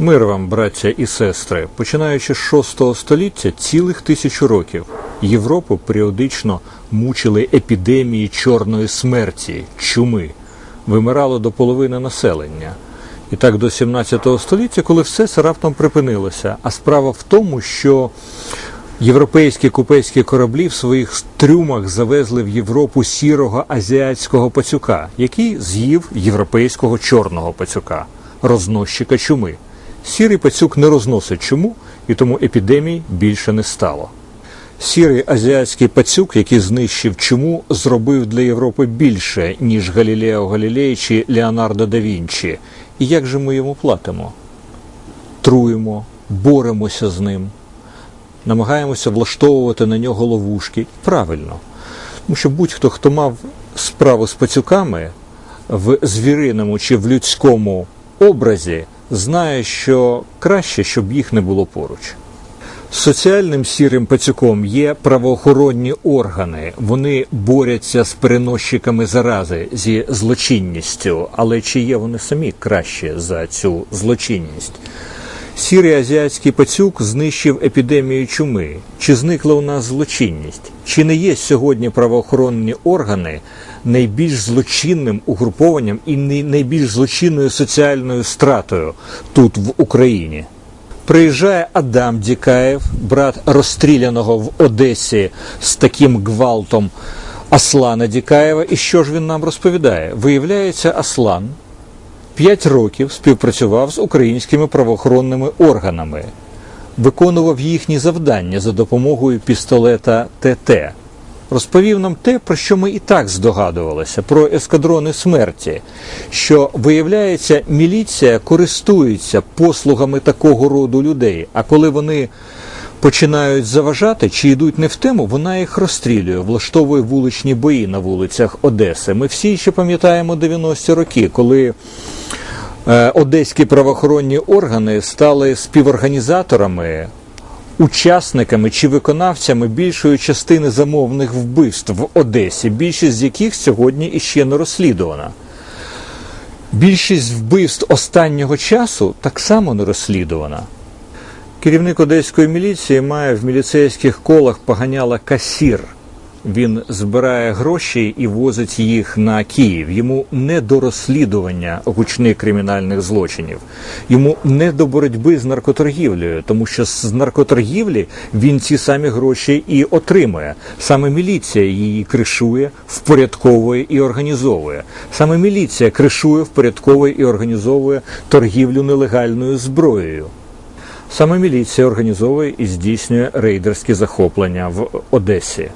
Мир вам, браття і сестри, починаючи з VI століття цілих тисячу років Європу періодично мучили епідемії чорної смерті, чуми, вимирало до половини населення. І так до 17 століття, коли все це раптом припинилося. А справа в тому, що європейські купецькі кораблі в своїх трюмах завезли в Європу сірого азіатського пацюка, який з'їв європейського чорного пацюка, розносчика чуми. Сірий пацюк не розносить чуму, і тому епідемій більше не стало. Сірий азіатський пацюк, який знищив чуму, зробив для Європи більше, ніж Галілео Галілей чи Леонардо да Вінчі. І як же ми йому платимо? Труємо, боремося з ним, намагаємося влаштовувати на нього ловушки. Правильно. Тому що будь-хто, хто мав справу з пацюками в звіриному чи в людському образі, знає, що краще, щоб їх не було поруч. Соціальним сірим пацюком є правоохоронні органи. Вони борються з переносчиками зарази зі злочинністю, але чи є вони самі краще за цю злочинність? Сірий азіатський пацюк знищив епідемію чуми. Чи зникла у нас злочинність? Чи не є сьогодні правоохоронні органи найбільш злочинним угрупованням і найбільш злочинною соціальною стратою тут в Україні? Приїжджає Адам Дікаєв, брат розстріляного в Одесі з таким гвалтом Аслана Дікаєва. І що ж він нам розповідає? Виявляється, Аслан п'ять років співпрацював з українськими правоохоронними органами, виконував їхні завдання за допомогою пістолета ТТ. Розповів нам те, про що ми і так здогадувалися, про ескадрони смерті, що виявляється, міліція користується послугами такого роду людей. А коли вони починають заважати чи йдуть не в тему, вона їх розстрілює, влаштовує вуличні бої на вулицях Одеси. Ми всі ще пам'ятаємо 90-ті роки, коли е, одеські правоохоронні органи стали співорганізаторами учасниками чи виконавцями більшої частини замовних вбивств в Одесі, більшість з яких сьогодні іще не розслідувана. Більшість вбивств останнього часу так само не розслідувана. Керівник одеської міліції має в міліцейських колах поганяла касір. Він збирає гроші і возить їх на Київ. Йому не до розслідування гучних кримінальних злочинів, йому не до боротьби з наркоторгівлею, тому що з наркоторгівлі він ці самі гроші і отримує. Саме міліція її кришує, впорядковує і організовує. Саме міліція кришує, впорядковує і організовує торгівлю нелегальною зброєю. Саме міліція організовує і здійснює рейдерські захоплення в Одесі.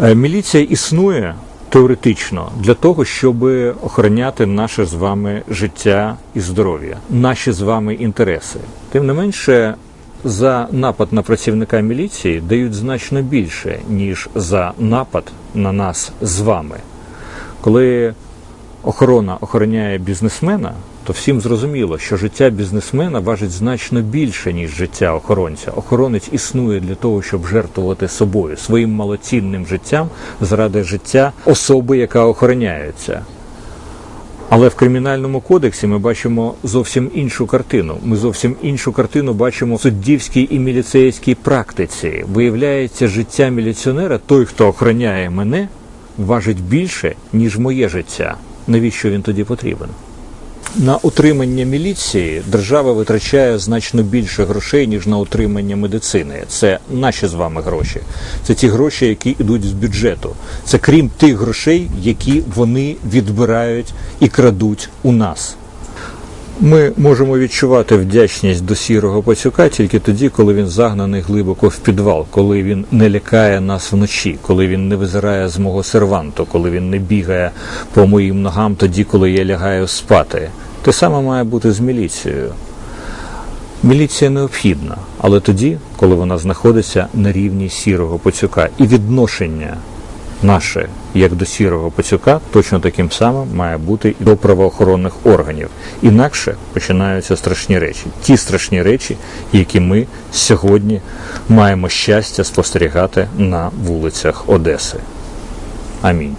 Е, Міліція існує теоретично для того, щоб охороняти наше з вами життя і здоров'я, наші з вами інтереси. Тим не менше, за напад на працівника міліції дають значно більше, ніж за напад на нас з вами. Коли охорона охороняє бізнесмена, то всім зрозуміло, що життя бізнесмена важить значно більше, ніж життя охоронця. Охоронець існує для того, щоб жертвувати собою, своїм малоцінним життям заради життя особи, яка охороняється. Але в кримінальному кодексі ми бачимо зовсім іншу картину. Ми зовсім іншу картину бачимо в суддівській і міліцейській практиці. Виявляється, життя міліціонера, той, хто охороняє мене, важить більше, ніж моє життя. Навіщо він тоді потрібен? На утримання міліції держава витрачає значно більше грошей, ніж на утримання медицини. Це наші з вами гроші. Це ті гроші, які йдуть з бюджету. Це крім тих грошей, які вони відбирають і крадуть у нас. Ми можемо відчувати вдячність до сірого пацюка тільки тоді, коли він загнаний глибоко в підвал, коли він не лякає нас вночі, коли він не визирає з мого серванту, коли він не бігає по моїм ногам тоді, коли я лягаю спати. Те саме має бути з міліцією. Міліція необхідна, але тоді, коли вона знаходиться на рівні сірого пацюка, і відношення наше як до сірого пацюка точно таким самим має бути і до правоохоронних органів. Інакше починаються страшні речі. Ті страшні речі, які ми сьогодні маємо щастя спостерігати на вулицях Одеси. Амінь.